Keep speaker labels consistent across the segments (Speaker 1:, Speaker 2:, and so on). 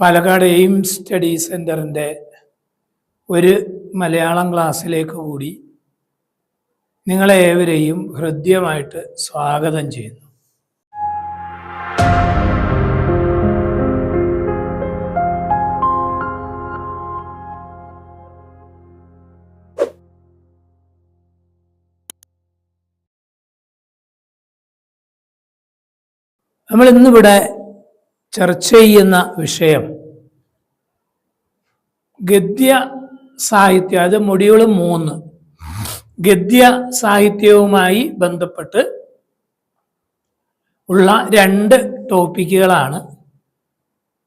Speaker 1: Palakkad AIIMS study സെന്ററിന്റെ ഒരു മലയാളം ക്ലാസ്സിലേക്ക് കൂടി നിങ്ങളെ ഏവരെയും ഹൃദ്യമായിട്ട് സ്വാഗതം ചെയ്യുന്നു. നമ്മൾ ഇന്നിവിടെ ചർച്ച ചെയ്യുന്ന വിഷയം. ഗദ്യ സാഹിത്യം അത് മൊഡ്യൂൾ മൂന്ന്. ഗദ്യ സാഹിത്യവുമായി ബന്ധപ്പെട്ട് ഉള്ള രണ്ട് ടോപ്പിക്കുകളാണ്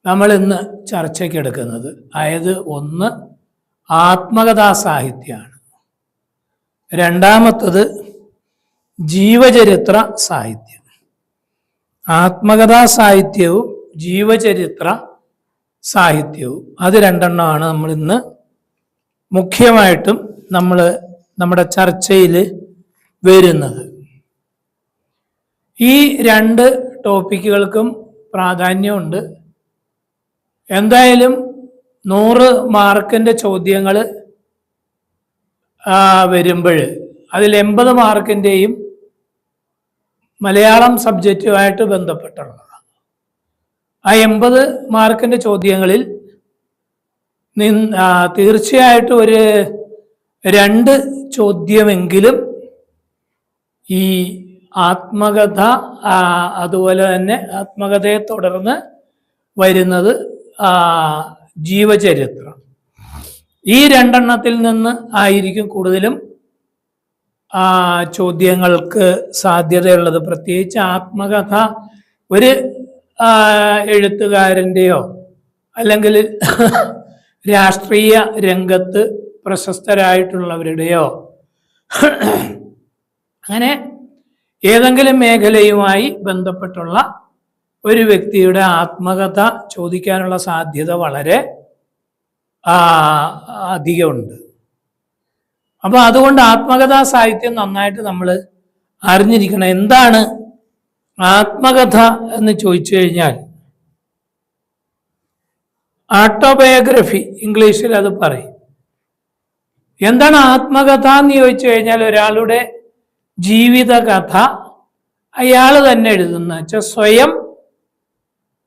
Speaker 1: നമ്മൾ ഇന്ന് ചർച്ചയ്ക്കെടുക്കുന്നത് അതായത് ഒന്ന് ആത്മകഥാ സാഹിത്യമാണ്. രണ്ടാമത്തത് ജീവചരിത്ര സാഹിത്യം. ആത്മകഥാ സാഹിത്യവും ജീവചരിത്ര സാഹിത്യവും. അത് രണ്ടെണ്ണമാണ് നമ്മൾ ഇന്ന് മുഖ്യമായിട്ടും നമ്മൾ നമ്മുടെ ചർച്ചയിൽ വരുന്നത്. ഈ രണ്ട് ടോപ്പിക്കുകൾക്കും പ്രാധാന്യമുണ്ട്. എന്തായാലും നൂറ് മാർക്കിന്റെ ചോദ്യങ്ങൾ വരുമ്പോൾ അതിൽ എൺപത് മാർക്കിന്റെയും മലയാളം സബ്ജക്റ്റുമായിട്ട് ബന്ധപ്പെട്ടുള്ളതാണ് ആ എൺപത് മാർക്കിന്റെ ചോദ്യങ്ങളിൽ തീർച്ചയായിട്ടും ഒരു രണ്ട് ചോദ്യമെങ്കിലും ഈ ആത്മകഥ അതുപോലെ തന്നെ ആത്മകഥയെ തുടർന്ന് വരുന്നത് ജീവചരിത്രം. ഈ രണ്ടെണ്ണത്തിൽ നിന്ന് ആയിരിക്കും കൂടുതലും ചോദ്യങ്ങൾക്ക് സാധ്യതയുള്ളത്. പ്രത്യേകിച്ച് ആത്മകഥ ഒരു എഴുത്തുകാരന്റെയോ അല്ലെങ്കിൽ രാഷ്ട്രീയ രംഗത്ത് പ്രശസ്തരായിട്ടുള്ളവരുടെയോ അങ്ങനെ ഏതെങ്കിലും മേഖലയുമായി ബന്ധപ്പെട്ടുള്ള ഒരു വ്യക്തിയുടെ ആത്മകഥ ചോദിക്കാനുള്ള സാധ്യത വളരെ അധികമുണ്ട്. അപ്പോൾ അതുകൊണ്ട് ആത്മകഥാ സാഹിത്യം നന്നായിട്ട് നമ്മൾ അറിഞ്ഞിരിക്കണം. എന്താണ് ആത്മകഥ എന്ന് ചോദിച്ചു കഴിഞ്ഞാൽ ആട്ടോബയോഗ്രഫി ഇംഗ്ലീഷിൽ അത് പറയും. എന്താണ് ആത്മകഥ എന്ന് ചോദിച്ചു കഴിഞ്ഞാൽ ഒരാളുടെ ജീവിതകഥ അയാൾ തന്നെ എഴുതുന്ന വെച്ചാൽ സ്വയം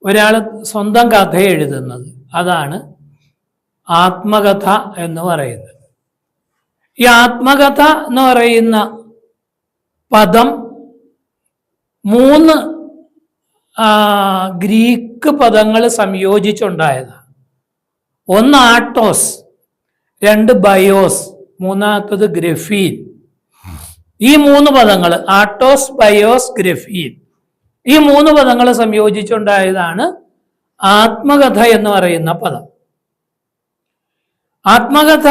Speaker 1: ഒരാൾ സ്വന്തം കഥ എഴുതുന്നത്. അതാണ് ആത്മകഥ എന്ന് പറയുന്നത്. ഈ ആത്മകഥ എന്ന് പറയുന്ന പദം മൂന്ന് ഗ്രീക്ക് പദങ്ങൾ സംയോജിച്ചുണ്ടായതാണ് ഒന്ന് ആട്ടോസ് രണ്ട് ബയോസ് മൂന്നാമത്തത് ഗ്രഫീൻ. ഈ മൂന്ന് പദങ്ങൾ ആട്ടോസ് ബയോസ് ഗ്രഫീൻ. ഈ മൂന്ന് പദങ്ങൾ സംയോജിച്ചുണ്ടായതാണ് ആത്മകഥ എന്ന് പറയുന്ന പദം. ആത്മകഥ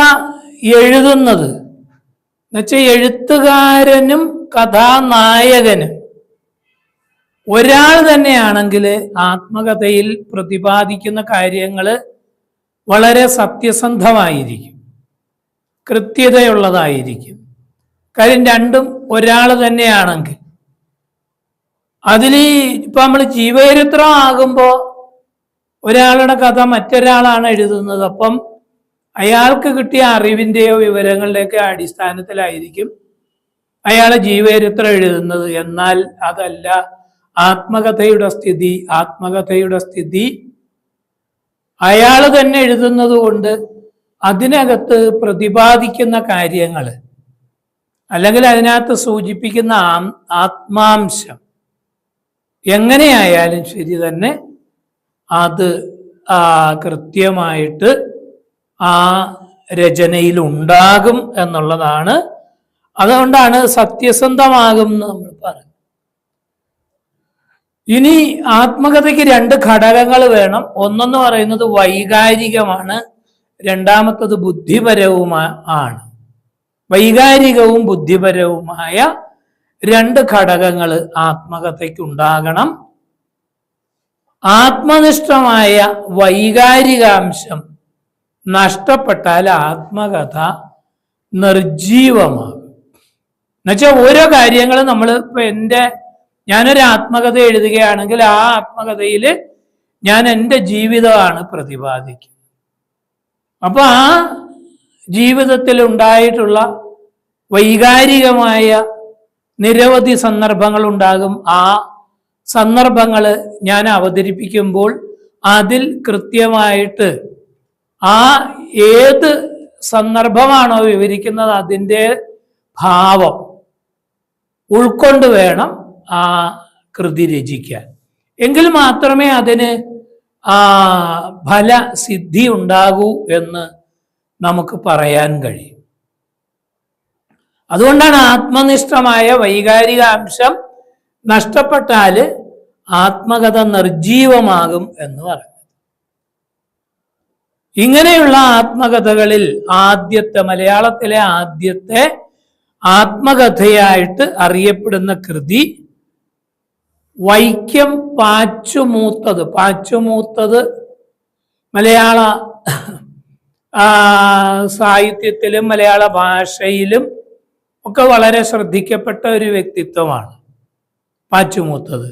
Speaker 1: എഴുതുന്നത് എന്നുവെച്ചാൽ എഴുത്തുകാരനും കഥാനായകനും ഒരാൾ തന്നെയാണെങ്കിൽ ആത്മകഥയിൽ പ്രതിപാദിക്കുന്ന കാര്യങ്ങൾ വളരെ സത്യസന്ധമായിരിക്കും. കൃത്യതയുള്ളതായിരിക്കും. കാര്യം രണ്ടും ഒരാൾ തന്നെയാണെങ്കിൽ. അതിൽ ഇപ്പൊ നമ്മൾ ജീവചരിത്രം ആകുമ്പോൾ ഒരാളുടെ കഥ മറ്റൊരാളാണ് എഴുതുന്നത്. അപ്പം അയാൾക്ക് കിട്ടിയ അറിവിന്റെയോ വിവരങ്ങളുടെയൊക്കെ അടിസ്ഥാനത്തിലായിരിക്കും അയാളെ ജീവചരിത്രം എഴുതുന്നത്. എന്നാൽ അതല്ല ആത്മകഥയുടെ സ്ഥിതി ആത്മകഥയുടെ സ്ഥിതി. അയാൾ തന്നെ എഴുതുന്നത് കൊണ്ട് അതിനകത്ത് പ്രതിപാദിക്കുന്ന കാര്യങ്ങൾ അല്ലെങ്കിൽ അതിനകത്ത് സൂചിപ്പിക്കുന്ന ആത്മാംശം എങ്ങനെയായാലും ശരി തന്നെ അത് കൃത്യമായിട്ട് ആ രചനയിൽ ഉണ്ടാകും എന്നുള്ളതാണ്. അതുകൊണ്ടാണ് സത്യസന്ധമാകും എന്ന് നമ്മൾ പറയുന്നത്. ഇനി ആത്മകഥയ്ക്ക് രണ്ട് ഘടകങ്ങൾ വേണം. ഒന്നെന്ന് പറയുന്നത് വൈകാരികമാണ് രണ്ടാമത്തത് ബുദ്ധിപരവുമാണ് വൈകാരികവും ബുദ്ധിപരവുമായ രണ്ട് ഘടകങ്ങൾ ആത്മകഥയ്ക്ക് ഉണ്ടാകണം ആത്മനിഷ്ഠമായ വൈകാരികാംശം നഷ്ടപ്പെട്ടാൽ ആത്മകഥ നിർജീവമാകും എന്നുവെച്ചാൽ ഓരോ കാര്യങ്ങളും നമ്മൾ ഇപ്പൊ എന്റെ ഞാനൊരു ആത്മകഥ എഴുതുകയാണെങ്കിൽ ആ ആത്മകഥയിൽ ഞാൻ എന്റെ ജീവിതമാണ് പ്രതിപാദിക്കുന്നത്. അപ്പോൾ ആ ജീവിതത്തിൽ ഉണ്ടായിട്ടുള്ള വൈകാരികമായ നിരവധി സന്ദർഭങ്ങൾ ഉണ്ടാകും. ആ സന്ദർഭങ്ങൾ ഞാൻ അവതരിപ്പിക്കുമ്പോൾ അതിൽ കൃത്യമായിട്ട് ആ ഏത് സന്ദർഭമാണോ വിവരിക്കുന്നത് അതിന്റെ ഭാവം ഉൾക്കൊണ്ട് വേണം ആ കൃതി രചിക്കാൻ. എങ്കിൽ മാത്രമേ അതിന് ആ ഫല സിദ്ധി ഉണ്ടാകൂ എന്ന് നമുക്ക് പറയാൻ കഴിയും. അതുകൊണ്ടാണ് ആത്മനിഷ്ഠമായ വൈകാരിക അംശം നഷ്ടപ്പെട്ടാൽ ആത്മകഥ നിർജീവമാകും എന്ന് പറയുന്നത്. ഇങ്ങനെയുള്ള ആത്മകഥകളിൽ ആദ്യത്തെ മലയാളത്തിലെ ആദ്യത്തെ ആത്മകഥയായിട്ട് അറിയപ്പെടുന്ന കൃതി വൈക്കം പാച്ചുമൂത്തത്. പാച്ചുമൂത്തത് മലയാള സാഹിത്യത്തിലും മലയാള ഭാഷയിലും ഒക്കെ വളരെ ശ്രദ്ധിക്കപ്പെട്ട ഒരു വ്യക്തിത്വമാണ് പാച്ചുമൂത്തത്.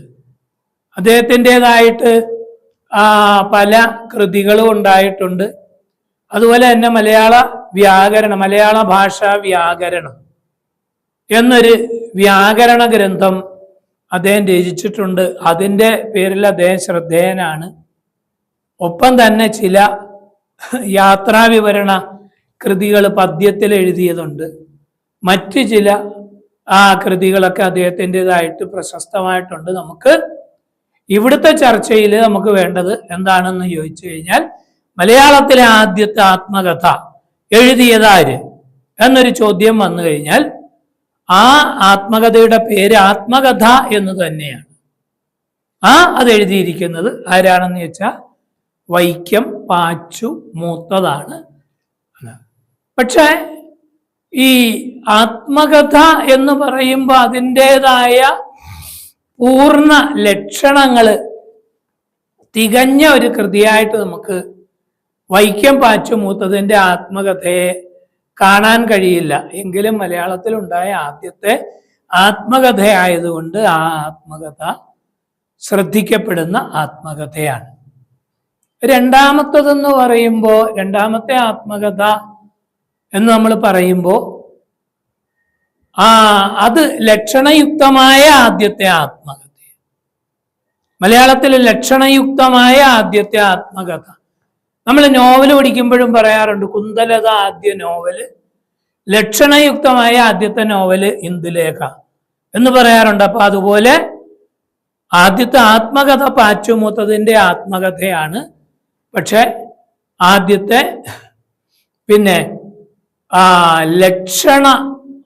Speaker 1: അദ്ദേഹത്തിന്റെതായിട്ട് പല കൃതികളും ഉണ്ടായിട്ടുണ്ട്. അതുപോലെ തന്നെ മലയാള വ്യാകരണം മലയാള ഭാഷാ വ്യാകരണം എന്നൊരു വ്യാകരണ ഗ്രന്ഥം അദ്ദേഹം രചിച്ചിട്ടുണ്ട്. അതിന്റെ പേരിൽ അദ്ദേഹം ശ്രദ്ധേയനാണ്. ഒപ്പം തന്നെ ചില യാത്രാവിവരണ കൃതികൾ പദ്യത്തിൽ എഴുതിയതുണ്ട്. മറ്റ് ചില ആ കൃതികളൊക്കെ അദ്ദേഹത്തിന്റെതായിട്ട് പ്രശസ്തമായിട്ടുണ്ട്. നമുക്ക് ഇവിടുത്തെ ചർച്ചയിൽ നമുക്ക് വേണ്ടത് എന്താണെന്ന് ചോദിച്ചു കഴിഞ്ഞാൽ മലയാളത്തിലെ ആദ്യത്തെ ആത്മകഥ എഴുതിയതാര് എന്നൊരു ചോദ്യം വന്നു കഴിഞ്ഞാൽ ആ ആത്മകഥയുടെ പേര് ആത്മകഥ എന്ന് തന്നെയാണ്. ആ അത് എഴുതിയിരിക്കുന്നത് ആരാണെന്ന് വെച്ചാൽ വൈക്കം പാച്ചു മൂത്തതാണ്. പക്ഷേ ഈ ആത്മകഥ എന്ന് പറയുമ്പോൾ അതിന്റെതായ പൂർണ ലക്ഷണങ്ങൾ തികഞ്ഞ ഒരു കൃതിയായിട്ട് നമുക്ക് വൈക്കം പാച്ചു മൂത്തതിന്റെ ആത്മകഥയെ കാണാൻ കഴിയില്ല. എങ്കിലും മലയാളത്തിൽ മലയാളത്തിലുണ്ടായ ആദ്യത്തെ ആത്മകഥയായതുകൊണ്ട് ആ ആത്മകഥ ശ്രദ്ധിക്കപ്പെടുന്ന ആത്മകഥയാണ്. രണ്ടാമത്തതെന്ന് പറയുമ്പോൾ രണ്ടാമത്തെ ആത്മകഥ എന്ന് നമ്മൾ പറയുമ്പോൾ ആ അത് ലക്ഷണയുക്തമായ ആദ്യത്തെ ആത്മകഥ മലയാളത്തിൽ ലക്ഷണയുക്തമായ ആദ്യത്തെ ആത്മകഥ. നമ്മൾ നോവൽ പഠിക്കുമ്പോഴും പറയാറുണ്ട് കുന്തലത ആദ്യ നോവൽ ലക്ഷണയുക്തമായ ആദ്യത്തെ നോവൽ ഇന്ദുലേഖ എന്ന് പറയാറുണ്ട്. അപ്പൊ അതുപോലെ ആദ്യത്തെ ആത്മകഥ പാച്ചുമൂത്തതിന്റെ ആത്മകഥയാണ്. പക്ഷെ ആദ്യത്തെ പിന്നെ ആ ലക്ഷണ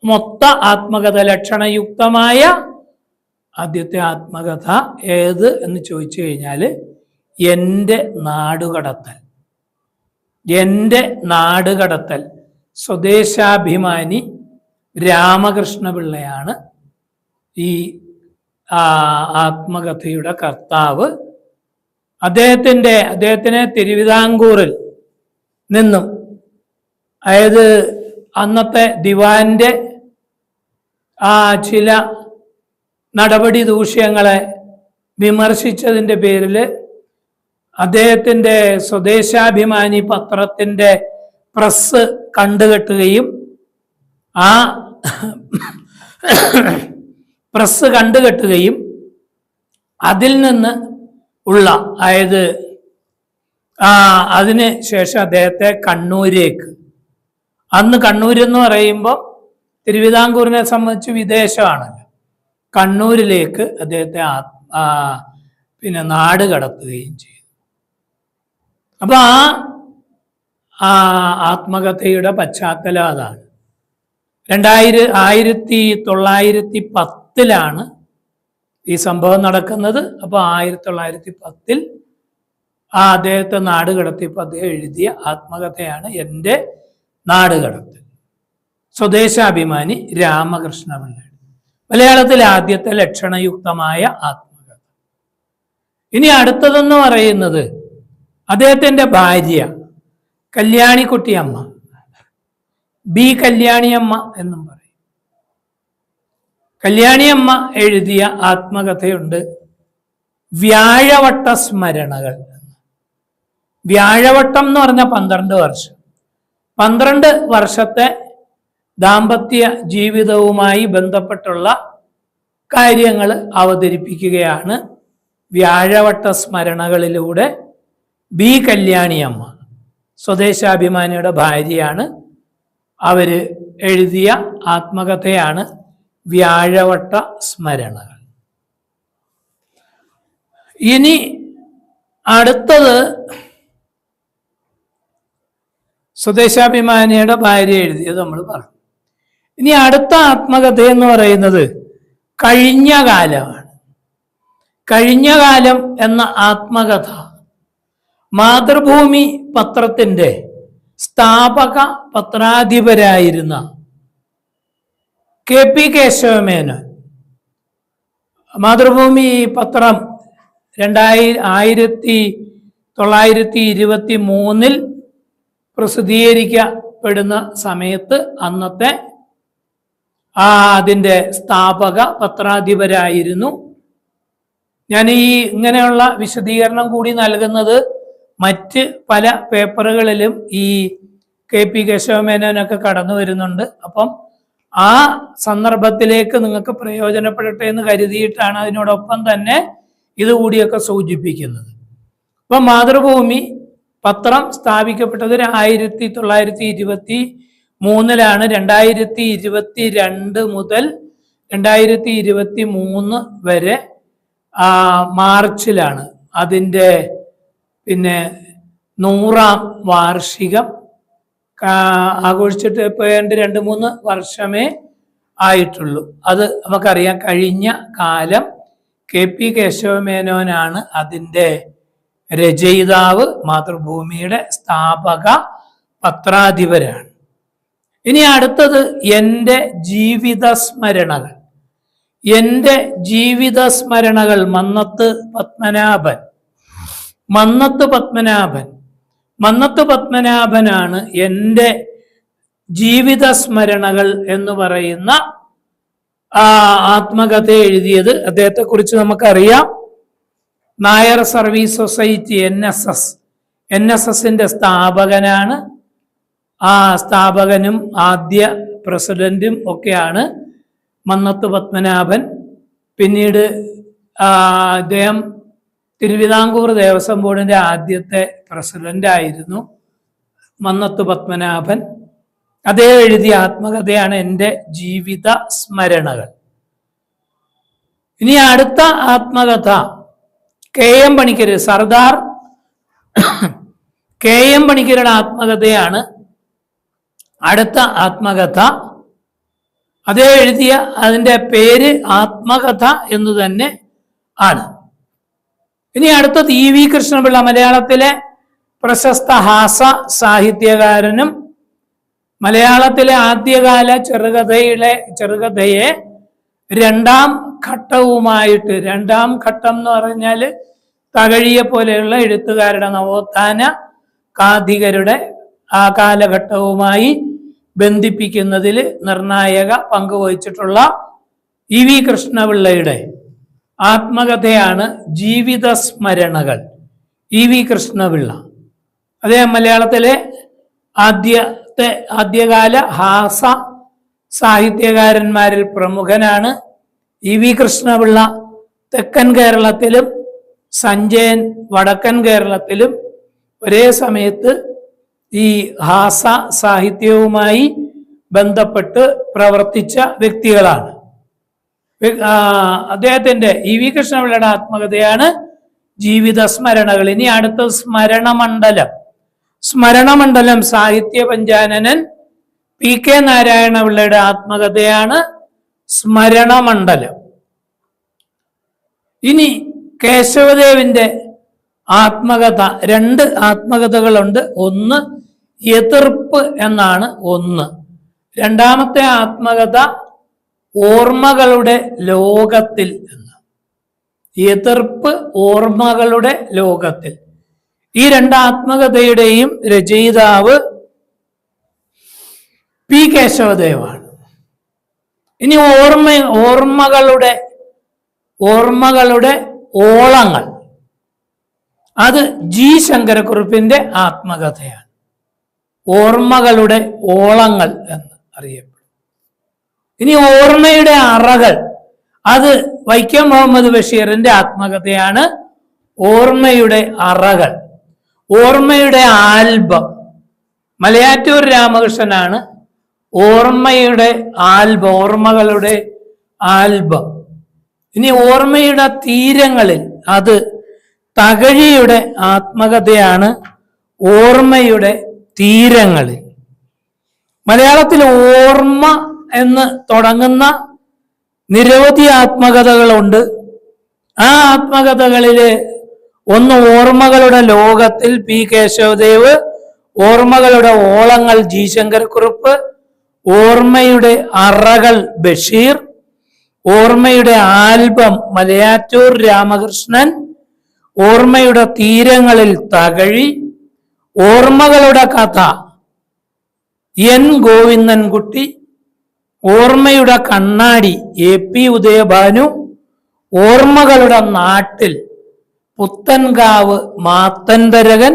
Speaker 1: മൊത്ത ആത്മകഥ ലക്ഷണയുക്തമായ ആദ്യത്തെ ആത്മകഥ ഏത് എന്ന് ചോദിച്ചു കഴിഞ്ഞാൽ എന്റെ നാടുകടത്തൽ. എന്റെ നാടുകടത്തൽ സ്വദേശാഭിമാനി രാമകൃഷ്ണപിള്ളയാണ് ഈ ആ, ആത്മകഥയുടെ കർത്താവ് അദ്ദേഹത്തിന്റെ അദ്ദേഹത്തിനെ തിരുവിതാംകൂറിൽ നിന്നും അതായത് അന്നത്തെ ദിവാന്റെ ആ ചില നടപടി ദൂഷ്യങ്ങളെ വിമർശിച്ചതിന്റെ പേരിൽ അദ്ദേഹത്തിന്റെ സ്വദേശാഭിമാനി പത്രത്തിന്റെ പ്രസ് കണ്ടുകെട്ടുകയും ആ പ്രസ് കണ്ടുകെട്ടുകയും അതിൽ നിന്ന് ഉള്ള അതായത് ആ അതിന് ശേഷം അദ്ദേഹത്തെ കണ്ണൂരേക്ക്. അന്ന് കണ്ണൂർ എന്ന് പറയുമ്പോൾ തിരുവിതാംകൂറിനെ സംബന്ധിച്ച് വിദേശമാണല്ലോ കണ്ണൂരിലേക്ക് അദ്ദേഹത്തെ പിന്നെ നാട് കടത്തുകയും ചെയ്തു. അപ്പൊ ആ ആ ആത്മകഥയുടെ പശ്ചാത്തലം അതാണ്. രണ്ടായിരം ആയിരത്തി തൊള്ളായിരത്തി പത്തിലാണ് ഈ സംഭവം നടക്കുന്നത്. അപ്പോൾ ആയിരത്തി തൊള്ളായിരത്തി പത്തിൽ ആ അദ്ദേഹത്തെ നാട് കടത്തിയപ്പോൾ അദ്ദേഹം എഴുതിയ ആത്മകഥയാണ് എന്റെ നാട് കടത്ത്. സ്വദേശാഭിമാനി രാമകൃഷ്ണപിള്ളയുടെ മലയാളത്തിൽ ആദ്യത്തെ ലക്ഷണയുക്തമായ ആത്മകഥ. ഇനി അടുത്തതെന്ന് പറയുന്നത് അദ്ദേഹത്തിന്റെ ഭാര്യ കല്യാണിക്കുട്ടിയമ്മ ബി കല്യാണിയമ്മ എന്നും പറയും. കല്യാണിയമ്മ എഴുതിയ ആത്മകഥയുണ്ട് വ്യാഴവട്ട സ്മരണകൾ. വ്യാഴവട്ടം എന്ന് പറഞ്ഞ പന്ത്രണ്ട് വർഷം. പന്ത്രണ്ട് വർഷത്തെ ദാമ്പത്യ ജീവിതവുമായി ബന്ധപ്പെട്ടുള്ള കാര്യങ്ങൾ അവതരിപ്പിക്കുകയാണ് വ്യാഴവട്ട സ്മരണകളിലൂടെ ബി കല്യാണിയമ്മ സ്വദേശാഭിമാനിയുടെ ഭാര്യയാണ്. അവർ എഴുതിയ ആത്മകഥയാണ് വ്യാഴവട്ട സ്മരണകൾ. ഇനി അടുത്തത് സ്വദേശാഭിമാനിയുടെ ഭാര്യ എഴുതിയത് നമ്മൾ പറഞ്ഞു. ഇനി അടുത്ത ആത്മകഥ എന്ന് പറയുന്നത് കഴിഞ്ഞ കാലമാണ് കഴിഞ്ഞ കാലം എന്ന ആത്മകഥ മാതൃഭൂമി പത്രത്തിന്റെ സ്ഥാപക പത്രാധിപരായിരുന്ന കെ പി കേശവമേനോൻ. മാതൃഭൂമി പത്രം രണ്ടായി ആയിരത്തി തൊള്ളായിരത്തി ഇരുപത്തി മൂന്നിൽ പ്രസിദ്ധീകരിക്കപ്പെടുന്ന സമയത്ത് അന്നത്തെ ആ അതിന്റെ സ്ഥാപക പത്രാധിപരായിരുന്നു. ഞാൻ ഈ ഇങ്ങനെയുള്ള വിശദീകരണം കൂടി നൽകുന്നത് മറ്റ് പല പേപ്പറുകളിലും ഈ കെ പി കേശവമേനോനൊക്കെ കടന്നു വരുന്നുണ്ട്. അപ്പം ആ സന്ദർഭത്തിലേക്ക് നിങ്ങൾക്ക് പ്രയോജനപ്പെടട്ടെ എന്ന് കരുതിയിട്ടാണ് അതിനോടൊപ്പം തന്നെ ഇതുകൂടിയൊക്കെ സൂചിപ്പിക്കുന്നത്. അപ്പം മാതൃഭൂമി പത്രം സ്ഥാപിക്കപ്പെട്ടത് ആയിരത്തി തൊള്ളായിരത്തി ഇരുപത്തി മൂന്നിലാണ് രണ്ടായിരത്തി ഇരുപത്തി രണ്ട് മുതൽ രണ്ടായിരത്തി ഇരുപത്തി മൂന്ന് വരെ മാർച്ചിലാണ് അതിന്റെ പിന്നെ നൂറാം വാർഷികം ആഘോഷിച്ചിട്ട് ഇപ്പോൾ ഏതാണ്ട് രണ്ട് മൂന്ന് വർഷമേ ആയിട്ടുള്ളൂ. അത് നമുക്കറിയാം കഴിഞ്ഞ കാലം കെ പി കേശവമേനോനാണ് അതിന്റെ രചയിതാവ് മാതൃഭൂമിയുടെ സ്ഥാപക പത്രാധിപരാണ്. ഇനി അടുത്തത് എന്റെ ജീവിത സ്മരണകൾ എന്റെ ജീവിത സ്മരണകൾ മന്നത്ത് പത്മനാഭൻ. മന്നത്ത് പത്മനാഭൻ. മന്നത്ത് പത്മനാഭനാണ് എന്റെ ജീവിത സ്മരണകൾ എന്ന് പറയുന്ന ആ ആത്മകഥ എഴുതിയത്. അദ്ദേഹത്തെക്കുറിച്ച് നമുക്കറിയാം. Nair service society N S S. N S എസിന്റെ സ്ഥാപകനാണ്. ആ സ്ഥാപകനും ആദ്യ പ്രസിഡന്റും ഒക്കെയാണ് മന്നത്ത് പത്മനാഭൻ. പിന്നീട് അദ്ദേഹം തിരുവിതാംകൂർ ദേവസ്വം ബോർഡിന്റെ ആദ്യത്തെ പ്രസിഡന്റ് ആയിരുന്നു മന്നത്ത് പത്മനാഭൻ. അദ്ദേഹം എഴുതിയ ആത്മകഥയാണ് എന്റെ ജീവിത സ്മരണകൾ. ഇനി അടുത്ത ആത്മകഥ. K M Panikkar Sardar K M പണിക്കരുടെ ആത്മകഥയാണ് അടുത്ത ആത്മകഥ. അദ്ദേഹം എഴുതിയ അതിന്റെ പേര് ആത്മകഥ എന്ന് തന്നെ ആണ്. ഇനി അടുത്തത് ഇ വി കൃഷ്ണപിള്ള മലയാളത്തിലെ പ്രശസ്ത ഹാസ സാഹിത്യകാരനും മലയാളത്തിലെ ആദ്യകാല ചെറുകഥയിലെ ചെറുകഥയെ രണ്ടാം ഘട്ടവുമായിട്ട് രണ്ടാം ഘട്ടം എന്ന് പറഞ്ഞാൽ തകഴിയെ പോലെയുള്ള എഴുത്തുകാരുടെ നവോത്ഥാന കാധികരുടെ ആ കാലഘട്ടവുമായി ബന്ധിപ്പിക്കുന്നതിൽ നിർണായക പങ്കുവഹിച്ചിട്ടുള്ള ഇ വി കൃഷ്ണപിള്ളയുടെ ആത്മകഥയാണ് ജീവിത സ്മരണകൾ ഇ വി കൃഷ്ണപിള്ള. അദ്ദേഹം മലയാളത്തിലെ ആദ്യത്തെ ആദ്യകാല ഹാസ സാഹിത്യകാരന്മാരിൽ പ്രമുഖനാണ്. ഇ വി കൃഷ്ണപിള്ള തെക്കൻ കേരളത്തിലും സഞ്ജയൻ വടക്കൻ കേരളത്തിലും ഒരേ സമയത്ത് ഈ ഹാസ സാഹിത്യവുമായി ബന്ധപ്പെട്ട് പ്രവർത്തിച്ച വ്യക്തികളാണ്. അദ്ദേഹത്തിന്റെ ഇ വി കൃഷ്ണപിള്ളയുടെ ആത്മകഥയാണ് ജീവിത സ്മരണകൾ. ഇനി അടുത്ത സ്മരണമണ്ഡലം. സ്മരണമണ്ഡലം സാഹിത്യ പഞ്ചാനനൻ പി കെ നാരായണപിള്ളയുടെ ആത്മകഥയാണ് സ്മരണമണ്ഡലം. ഇനി കേശവദേവിന്റെ ആത്മകഥ. രണ്ട് ആത്മകഥകളുണ്ട്. ഒന്ന് എതിർപ്പ് എന്നാണ് ഒന്ന്. രണ്ടാമത്തെ ആത്മകഥ ഓർമ്മകളുടെ ലോകത്തിൽ എന്ന് എതിർപ്പ് ഓർമ്മകളുടെ ലോകത്തിൽ. ഈ രണ്ട് ആത്മകഥയുടെയും രചയിതാവ് പി കേശവദേവാണ്. ഇനി ഓർമ്മ ഓർമ്മകളുടെ ഓർമ്മകളുടെ ഓളങ്ങൾ. അത് ജി ശങ്കരക്കുറുപ്പിന്റെ ആത്മകഥയാണ്. ഓർമ്മകളുടെ ഓളങ്ങൾ എന്ന് അറിയപ്പെടും ഇനി ഓർമ്മയുടെ അറകൾ. അത് വൈക്കം മുഹമ്മദ് ബഷീറിന്റെ ആത്മകഥയാണ് ഓർമ്മയുടെ അറകൾ. ഓർമ്മയുടെ ആൽബം. മലയാറ്റൂർ രാമകൃഷ്ണനാണ് ഓർമ്മയുടെ ആൽബം ഓർമ്മകളുടെ ആൽബം. ഇനി ഓർമ്മയുടെ തീരങ്ങളിൽ അത് തകഴിയുടെ ആത്മകഥയാണ് ഓർമ്മയുടെ തീരങ്ങളിൽ. മലയാളത്തിൽ ഓർമ്മ എന്ന് തുടങ്ങുന്ന നിരവധി ആത്മകഥകളുണ്ട്. ആ ആത്മകഥകളിലെ ഒന്ന് ഓർമ്മകളുടെ ലോകത്തിൽ പി കേശവദേവ് ഓർമ്മകളുടെ ഓളങ്ങൾ ജി ഓർമ്മയുടെ അറകൾ ബഷീർ ഓർമ്മയുടെ ആൽബം മലയാറ്റൂർ രാമകൃഷ്ണൻ ഓർമ്മയുടെ തീരങ്ങളിൽ തകഴി ഓർമ്മകളുടെ കഥ എൻ ഗോവിന്ദൻകുട്ടി ഓർമ്മയുടെ കണ്ണാടി എ പി ഉദയഭാനു ഓർമ്മകളുടെ നാട്ടിൽ പുത്തൻകാവ് മാത്തൻതരകൻ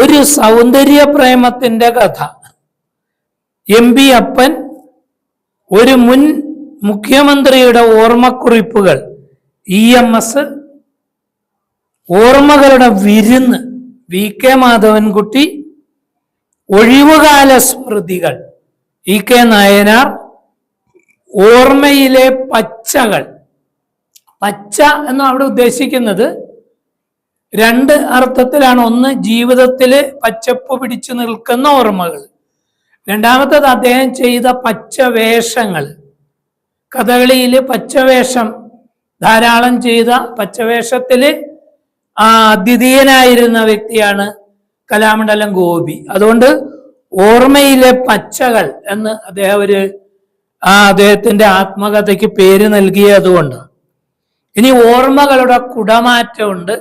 Speaker 1: ഒരു സൗന്ദര്യ പ്രേമത്തിന്റെ കഥ. എം പി അപ്പൻ ഒരു മുൻ മുഖ്യമന്ത്രിയുടെ ഓർമ്മക്കുറിപ്പുകൾ ഇ എം എസ് ഓർമ്മകളുടെ വിരുന്ന് വി കെ മാധവൻകുട്ടി ഒഴിവുകാല സ്മൃതികൾ. ഇ കെ നായനാർ ഓർമ്മയിലെ പച്ചകൾ. പച്ച എന്ന് അവിടെ ഉദ്ദേശിക്കുന്നത്? രണ്ട് അർത്ഥത്തിലാണ്. ഒന്ന് ജീവിതത്തിൽ പച്ചപ്പ് പിടിച്ചു നിൽക്കുന്ന ഓർമ്മകൾ. രണ്ടാമത്തത് അദ്ദേഹം ചെയ്ത പച്ചവേഷങ്ങൾ. കഥകളിയിൽ പച്ചവേഷം ധാരാളം ചെയ്ത പച്ചവേഷത്തിൽ ആ അദ്വിതീയനായിരുന്ന വ്യക്തിയാണ് കലാമണ്ഡലം ഗോപി. അതുകൊണ്ട് ഓർമ്മയിലെ പച്ചകൾ എന്ന് അദ്ദേഹം ഒരു ആ അദ്ദേഹത്തിന്റെ ആത്മകഥയ്ക്ക് പേര് നൽകിയതുകൊണ്ട്. ഇനി ഓർമ്മകളുടെ കുടമാറ്റമുണ്ട്.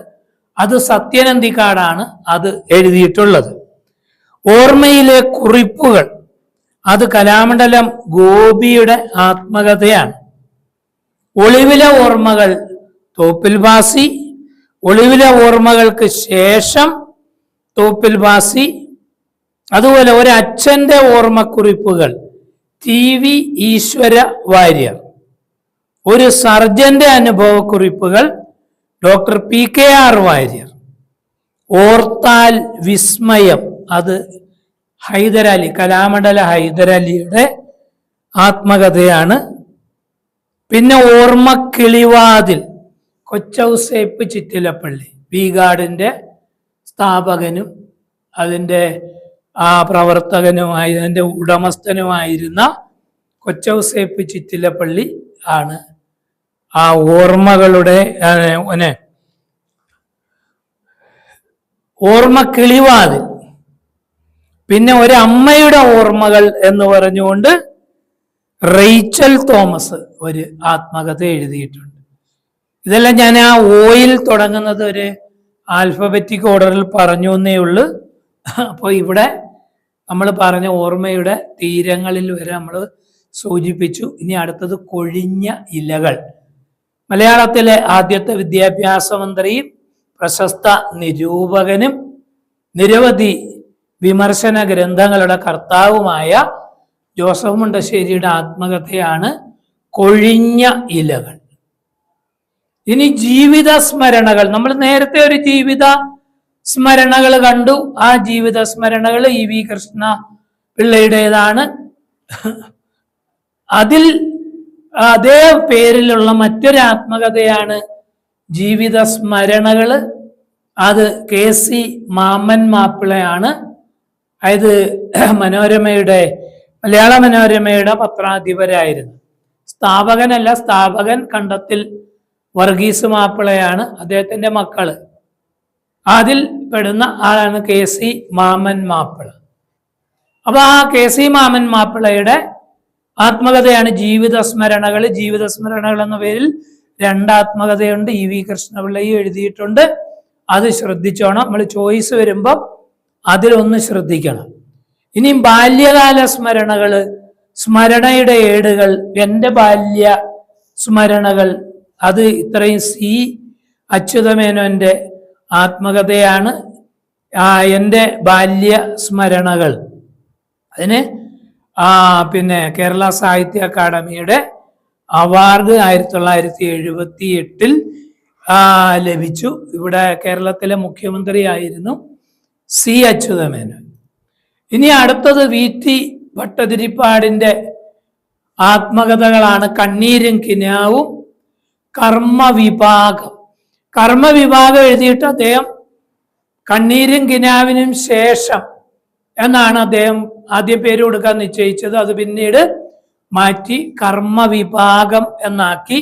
Speaker 1: അത് സത്യനന്ദിക്കാടാണ് അത് എഴുതിയിട്ടുള്ളത്. ഓർമ്മയിലെ കുറിപ്പുകൾ. അത് കലാമണ്ഡലം ഗോപിയുടെ ആത്മകഥയാണ്. ഒളിവിലെ ഓർമ്മകൾ തോപ്പിൽ ബാസി ഒളിവിലെ ഓർമ്മകൾക്ക് ശേഷം തോപ്പിൽ ബാസി അതുപോലെ ഒരു അച്ഛന്റെ ഓർമ്മക്കുറിപ്പുകൾ. ടി വി ഈശ്വര വാര്യർ. ഒരു സർജന്റെ അനുഭവക്കുറിപ്പുകൾ doctor P K R Variar. ഓർത്താൽ വിസ്മയം. അത് ഹൈദരാലി കലാമണ്ഡല ഹൈദരാലിയുടെ ആത്മകഥയാണ്. പിന്നെ ഓർമ്മ കിളിവാതിൽ കൊച്ചൗസേപ്പ് ചിറ്റിലപ്പള്ളി ബീഗാഡിന്റെ സ്ഥാപകനും അതിന്റെ ആ പ്രവർത്തകനുമായി അതിന്റെ ഉടമസ്ഥനുമായിരുന്ന കൊച്ചൗസേപ്പ് ചിറ്റിലപ്പള്ളി ആണ്. ആ ഓർമ്മകളുടെ ഒനെ ഓർമ്മ കിളിവാതിൽ. പിന്നെ ഒരു അമ്മയുടെ ഓർമ്മകൾ എന്ന് പറഞ്ഞുകൊണ്ട് റെയ്ച്ചൽ തോമസ് ഒരു ആത്മകഥ എഴുതിയിട്ടുണ്ട്. ഇതെല്ലാം ഞാൻ ആ ഓയിൽ തുടങ്ങുന്നത് ഒരു ആൽഫബറ്റിക് ഓർഡറിൽ പറഞ്ഞു എന്നേ ഉള്ളൂ. അപ്പോൾ ഇവിടെ നമ്മൾ പറഞ്ഞ ഓർമ്മയുടെ തീരങ്ങളിൽ വരെ നമ്മൾ സൂചിപ്പിച്ചു. ഇനി അടുത്തത് കൊഴിഞ്ഞ ഇലകൾ. മലയാളത്തിലെ ആദ്യത്തെ വിദ്യാഭ്യാസ മന്ത്രിയും പ്രശസ്ത നിരൂപകനും നിരവധി വിമർശന ഗ്രന്ഥങ്ങളുടെ കർത്താവുമായ ജോസഫ് മുണ്ടശ്ശേരിയുടെ ആത്മകഥയാണ് കൊഴിഞ്ഞ ഇലകൾ. ഇനി ജീവിത സ്മരണകൾ. നമ്മൾ നേരത്തെ ഒരു ജീവിത സ്മരണകൾ കണ്ടു. ആ ജീവിത സ്മരണകൾ ഇ വി കൃഷ്ണ പിള്ളയുടേതാണ്. അതിൽ അതേ പേരിലുള്ള മറ്റൊരു ആത്മകഥയാണ് ജീവിത സ്മരണകൾ. അത് കെ സി മാമൻ മാപ്പിളയാണ്. അതായത് മനോരമയുടെ മലയാള മനോരമയുടെ പത്രാധിപരായിരുന്നു. സ്ഥാപകനല്ല സ്ഥാപകൻ കണ്ടത്തിൽ വർഗീസ് മാപ്പിളയാണ്. അദ്ദേഹത്തിന്റെ മക്കൾ. അതിൽ പെടുന്ന ആളാണ് കെ സി മാമൻ മാപ്പിള. അപ്പൊ ആ കെ സി മാമൻ മാപ്പിളയുടെ ആത്മകഥയാണ് ജീവിത സ്മരണകൾ ജീവിത സ്മരണകൾ എന്ന പേരിൽ രണ്ടാത്മകഥയുണ്ട്. ഇ വി കൃഷ്ണപിള്ളയും എഴുതിയിട്ടുണ്ട്. അത് ശ്രദ്ധിച്ചോണം. നമ്മൾ ചോയ്സ് വരുമ്പോൾ അതിലൊന്ന് ശ്രദ്ധിക്കണം. ഇനി ബാല്യകാല സ്മരണകൾ സ്മരണയുടെ ഏടുകൾ എന്റെ ബാല്യ സ്മരണകൾ അത് ഇത്രയും സി അച്യുതമേനോന്റെ ആത്മകഥയാണ് എന്റെ ബാല്യ സ്മരണകൾ. അതിന് പിന്നെ കേരള സാഹിത്യ അക്കാദമിയുടെ അവാർഡ് ആയിരത്തി തൊള്ളായിരത്തി എഴുപത്തി എട്ടിൽ ലഭിച്ചു. ഇവിടെ കേരളത്തിലെ മുഖ്യമന്ത്രിയായിരുന്നു സി അച്യുതമേനോൻ. ഇനി അടുത്തത് വി ടി ഭട്ടതിരിപ്പാടിന്റെ ആത്മകഥകളാണ് കണ്ണീരും കിനാവും കർമ്മവിഭാഗം. കർമ്മവിഭാഗം എഴുതിയിട്ട് അദ്ദേഹം കണ്ണീരും കിനാവിനും ശേഷം എന്നാണ് അദ്ദേഹം ആദ്യം പേര് കൊടുക്കാൻ നിശ്ചയിച്ചത്. അത് പിന്നീട് മാറ്റി കർമ്മവിഭാഗം എന്നാക്കി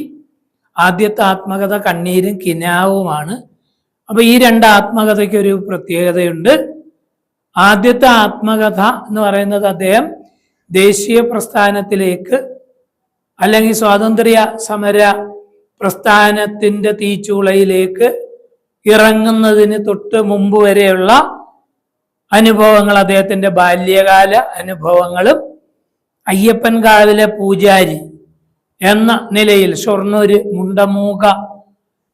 Speaker 1: ആദ്യത്തെ ആത്മകഥ കണ്ണീരും കിനാവുമാണ്. അപ്പൊ ഈ രണ്ട് ആത്മകഥയ്ക്ക് ഒരു പ്രത്യേകതയുണ്ട്. ആദ്യത്തെ ആത്മകഥ എന്ന് പറയുന്നത് അദ്ദേഹം ദേശീയ പ്രസ്ഥാനത്തിലേക്ക് അല്ലെങ്കിൽ സ്വാതന്ത്ര്യ സമര പ്രസ്ഥാനത്തിന്റെ തീച്ചൂളയിലേക്ക് ഇറങ്ങുന്നതിന് തൊട്ട് മുമ്പ് വരെയുള്ള അനുഭവങ്ങൾ അദ്ദേഹത്തിന്റെ ബാല്യകാല അനുഭവങ്ങളും അയ്യപ്പൻ കാവിലെ പൂജാരി എന്ന നിലയിൽ ഷൊർണൂര് മുണ്ടമൂക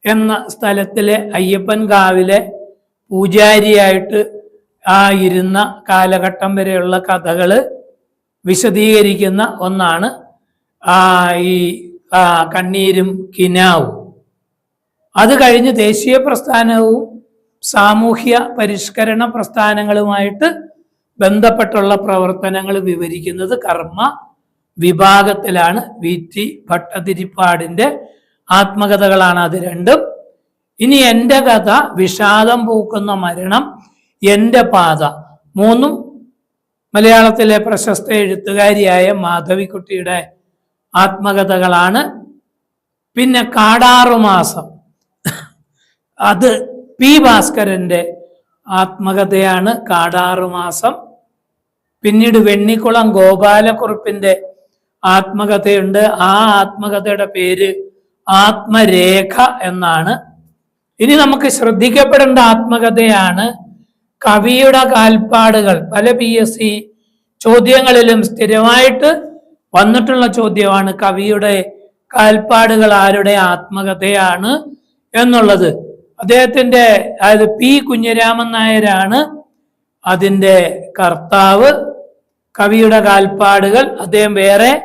Speaker 1: എന്ന സ്ഥലത്തിലെ അയ്യപ്പൻ കാവിലെ പൂജാരിയായിട്ട് ആ ഇരുന്ന കാലഘട്ടം വരെയുള്ള കഥകൾ വിശദീകരിക്കുന്ന ഒന്നാണ് ഈ കണ്ണീരും കിനാവും. അത് കഴിഞ്ഞ് ദേശീയ പ്രസ്ഥാനവും സാമൂഹ്യ പരിഷ്കരണ പ്രസ്ഥാനങ്ങളുമായിട്ട് ബന്ധപ്പെട്ടുള്ള പ്രവർത്തനങ്ങൾ വിവരിക്കുന്നത് കർമ്മ വിഭാഗത്തിലാണ്. വി. ടി. ഭട്ടതിരിപ്പാടിന്റെ ആത്മകഥകളാണ് അത് രണ്ടും. ഇനി എന്റെ കഥ വിഷാദം പൂക്കുന്ന മരണം എന്റെ പാത. മൂന്നും മലയാളത്തിലെ പ്രശസ്ത എഴുത്തുകാരിയായ മാധവിക്കുട്ടിയുടെ ആത്മകഥകളാണ്. പിന്നെ കാടാറുമാസം. അത് പി ഭാസ്കരന്റെ ആത്മകഥയാണ് കാടാറുമാസം. പിന്നീട് വെണ്ണിക്കുളം ഗോപാലക്കുറുപ്പിന്റെ ആത്മകഥയുണ്ട്. ആ ആത്മകഥയുടെ പേര് ആത്മരേഖ എന്നാണ്. ഇനി നമുക്ക് ശ്രദ്ധിക്കപ്പെടേണ്ട ആത്മകഥയാണ് കവിയുടെ കാൽപ്പാടുകൾ. പല പി എസ് സി ചോദ്യങ്ങളിലും സ്ഥിരമായിട്ട് വന്നിട്ടുള്ള ചോദ്യമാണ് കവിയുടെ കാൽപ്പാടുകൾ ആരുടെ ആത്മകഥയാണ് എന്നുള്ളത്. അദ്ദേഹത്തിന്റെ അതായത് പി കുഞ്ഞിരാമൻ നായരാണ് അതിന്റെ കർത്താവ്. കവിയുടെ കാൽപ്പാടുകൾ അദ്ദേഹം വേറെ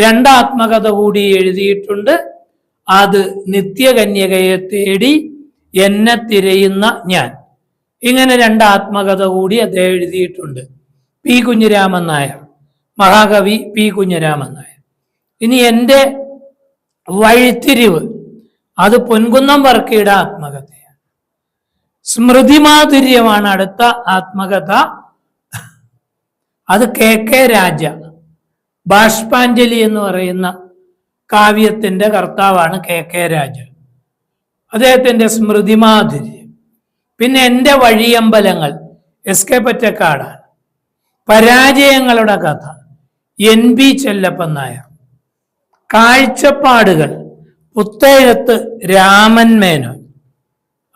Speaker 1: രണ്ടാത്മകഥ കൂടി എഴുതിയിട്ടുണ്ട്. അത് നിത്യകന്യകയെ തേടി എന്നെ തിരയുന്ന ഞാൻ. ഇങ്ങനെ രണ്ടാത്മകഥ കൂടി അദ്ദേഹം എഴുതിയിട്ടുണ്ട്. പി കുഞ്ഞിരാമൻ നായർ. മഹാകവി പി കുഞ്ഞരാമൻ നായർ ഇനി എന്റെ വഴിത്തിരിവ് അത് പൊൻകുന്നം വർക്കിയുടെ ആത്മകഥയാണ്. സ്മൃതിമാധുര്യമാണ് അടുത്ത ആത്മകഥ. അത് കെ കെ രാജ ബാഷ്പാഞ്ജലി എന്ന് പറയുന്ന കാവ്യത്തിന്റെ കർത്താവാണ് കെ കെ രാജ. അദ്ദേഹത്തിന്റെ സ്മൃതിമാധുര്യം പിന്നെ എന്റെ വഴിയമ്പലങ്ങൾ എസ് കെ പറ്റക്കാടാണ്. പരാജയങ്ങളുടെ കഥ. എൻ ബി ചെല്ലപ്പൻ നായർ കാഴ്ചപ്പാടുകൾ. പുത്തേഴത്ത് രാമൻ മേനോൻ.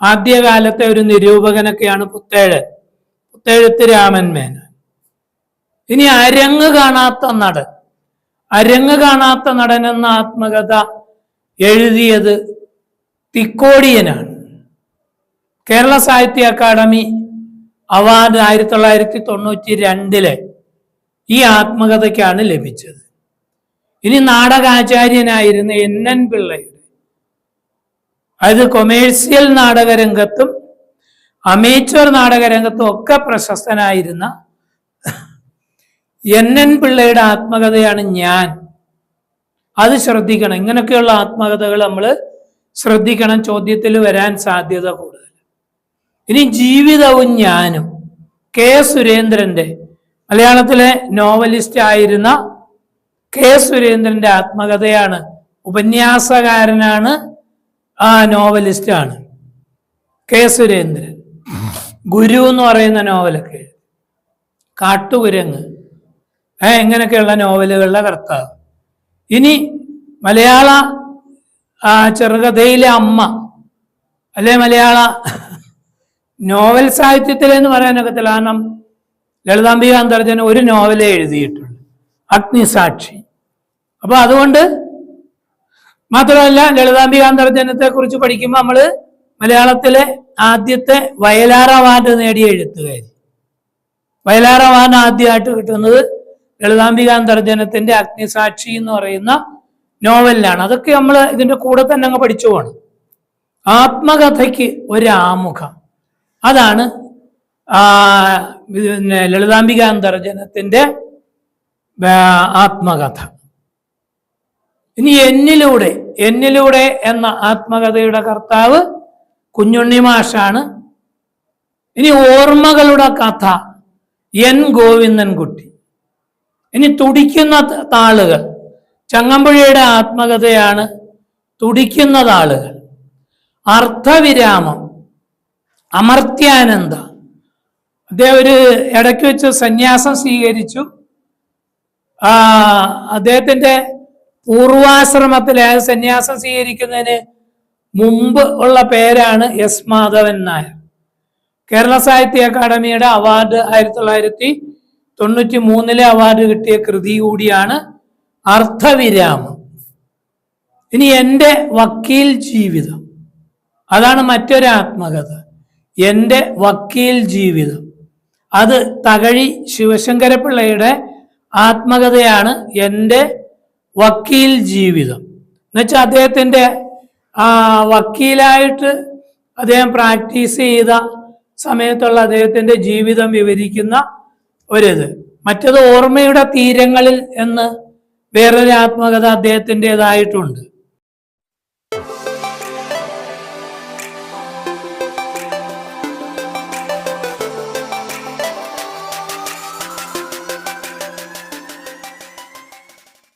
Speaker 1: ആദ്യകാലത്തെ ഒരു നിരൂപകനൊക്കെയാണ് പുത്തേഴൻ. പുത്തേഴത്ത് രാമൻ മേനോൻ. ഇനി അരങ്ങ് കാണാത്ത നടൻ. അരങ്ങ് കാണാത്ത നടൻ എന്ന ആത്മകഥ എഴുതിയത് തിക്കോടിയനാണ്. കേരള സാഹിത്യ അക്കാദമി അവാർഡ് ആയിരത്തി തൊള്ളായിരത്തി തൊണ്ണൂറ്റി രണ്ടിലെ ഈ ആത്മകഥയ്ക്കാണ് ലഭിച്ചത്. ഇനി നാടകാചാര്യനായിരുന്ന എൻ എൻ പിള്ളയുടെ അത് കൊമേഴ്സ്യൽ നാടകരംഗത്തും അമേച്ചർ നാടകരംഗത്തും ഒക്കെ പ്രശസ്തനായിരുന്ന എൻ എൻ പിള്ളയുടെ ആത്മകഥയാണ് ഞാൻ. അത് ശ്രദ്ധിക്കണം. ഇങ്ങനെയൊക്കെയുള്ള ആത്മകഥകൾ നമ്മൾ ശ്രദ്ധിക്കണം. ചോദ്യത്തിൽ വരാൻ സാധ്യത കൂടുതൽ. ഇനി ജീവിതവും ഞാനും കെ സുരേന്ദ്രന്റെ മലയാളത്തിലെ നോവലിസ്റ്റ് ആയിരുന്ന കെ സുരേന്ദ്രന്റെ ആത്മകഥയാണ്. ഉപന്യാസകാരനാണ് ആ നോവലിസ്റ്റ് ആണ്. കെ സുരേന്ദ്രൻ. ഗുരു എന്ന് പറയുന്ന നോവലൊക്കെ കാട്ടുകുരങ്ങ്. ഏ ഇങ്ങനെയൊക്കെയുള്ള നോവലുകളുടെ കർത്താവ്. ഇനി മലയാള ചെറുകഥയിലെ അമ്മ അല്ലെ മലയാള നോവൽ സാഹിത്യത്തിലെന്ന് പറയാനൊക്കത്തില്ല. കാരണം ലളിതാംബിക അന്തർജന ഒരു നോവലേ എഴുതിയിട്ടുണ്ട്. അഗ്നിസാക്ഷി. അപ്പൊ അതുകൊണ്ട് മാത്രമല്ല ലളിതാംബിക അന്തർജനത്തെ കുറിച്ച് പഠിക്കുമ്പോൾ നമ്മൾ മലയാളത്തിലെ ആദ്യത്തെ വയലാർ അവാർഡ് നേടിയ എഴുത്തുകാരി. വയലാർ അവാർഡ് ആദ്യമായിട്ട് കിട്ടുന്നത് ലളിതാംബിക അന്തർജനത്തിന്റെ അഗ്നിസാക്ഷി എന്ന് പറയുന്ന നോവലിലാണ്. അതൊക്കെ നമ്മൾ ഇതിന്റെ കൂടെ തന്നെ അങ്ങ് പഠിച്ചു പോകണം ആത്മകഥയ്ക്ക് ഒരു ആമുഖം അതാണ് പിന്നെ ലളിതാംബിക ആത്മകഥ. ഇനി എന്നിലൂടെ എന്നിലൂടെ എന്ന ആത്മകഥയുടെ കർത്താവ് കുഞ്ഞുണ്ണി മാഷാണ്. ഇനി ഓർമ്മകളുടെ കഥ എൻ ഗോവിന്ദൻകുട്ടി ഇനി തുടിക്കുന്ന താളുകൾ. ചങ്ങമ്പുഴയുടെ ആത്മകഥയാണ് തുടിക്കുന്ന താളുകൾ. അർത്ഥവിരാമം അമർത്യാനന്ദ അദ്ദേഹം ഒരു ഇടയ്ക്ക് വെച്ച് സന്യാസം സ്വീകരിച്ചു. അദ്ദേഹത്തിന്റെ പൂർവാശ്രമത്തിലെ ആ സന്യാസം സ്വീകരിക്കുന്നതിന് മുമ്പ് ഉള്ള പേരാണ് എസ് മാധവൻ നായർ. കേരള സാഹിത്യ അക്കാദമിയുടെ അവാർഡ് ആയിരത്തി തൊള്ളായിരത്തി തൊണ്ണൂറ്റി മൂന്നിലെ അവാർഡ് കിട്ടിയ കൃതി കൂടിയാണ് അർത്ഥവിരാമം. ഇനി എന്റെ വക്കീൽ ജീവിതം. അതാണ് മറ്റൊരു ആത്മകഥ എന്റെ വക്കീൽ ജീവിതം. അത് തകഴി ശിവശങ്കരപിള്ളയുടെ ആത്മകഥയാണ് എന്റെ വക്കീൽ ജീവിതം. എന്നുവെച്ചാൽ അദ്ദേഹത്തിന്റെ വക്കീലായിട്ട് അദ്ദേഹം പ്രാക്ടീസ് ചെയ്ത സമയത്തുള്ള അദ്ദേഹത്തിന്റെ ജീവിതം വിവരിക്കുന്ന ഒരിത്. മറ്റത് ഓർമ്മയുടെ തീരങ്ങളിൽ എന്ന് വേറൊരു ആത്മകഥ അദ്ദേഹത്തിന്റെതായിട്ടുണ്ട്.